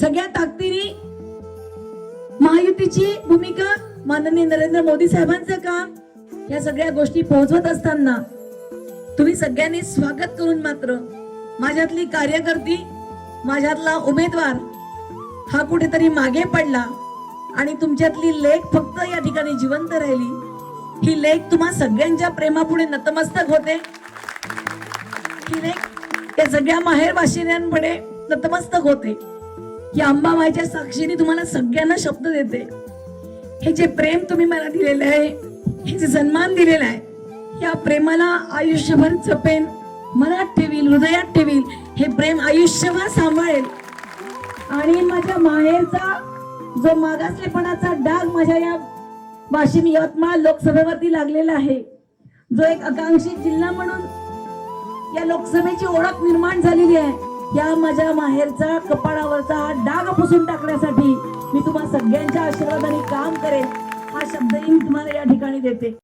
सगळ्या ताकदीने महायुतीची भूमिका माननीय नरेंद्र मोदी साहेबांचं काम या सगळ्या गोष्टी पोहोचवत असताना तुम्ही सगळ्यांनी स्वागत करून मात्र माझ्यातली कार्यकर्ती माझ्यातला उमेदवार हा कुठेतरी मागे पडला आणि तुमच्यातली लेख फक्त या ठिकाणी जिवंत राहिली. ही लेख तुम्हा सगळ्यांच्या प्रेमापुढे नतमस्तक होते. ही लेख या सगळ्या माहेर वाशिन्यांपुढे नतमस्तक होते. की अंबाबाईच्या साक्षीने तुम्हाला सगळ्यांना शब्द देते. हे जे प्रेम तुम्ही मला दिलेलं आहे हे जे सन्मान दिलेला आहे या प्रेमाला आयुष्यभर जपेन मनात ठेवील हृदयात ठेवील हे प्रेम आयुष्यभर सांभाळेल. आणि माझ्या माहेरचा जो मागासलेपणाचा डाग माझ्या या वाशिम यवतमाळ लोकसभेवरती लागलेला आहे जो एक आकांक्षी जिल्हा म्हणून या लोकसभेची ओळख निर्माण झालेली आहे. या माझ्या माहेरचा कपाळावरचा हा डाग पुसून टाकण्यासाठी मी तुम्हा सगळ्यांच्या आशीर्वादाने काम करेन. हा शब्दही मी तुम्हाला या ठिकाणी देते.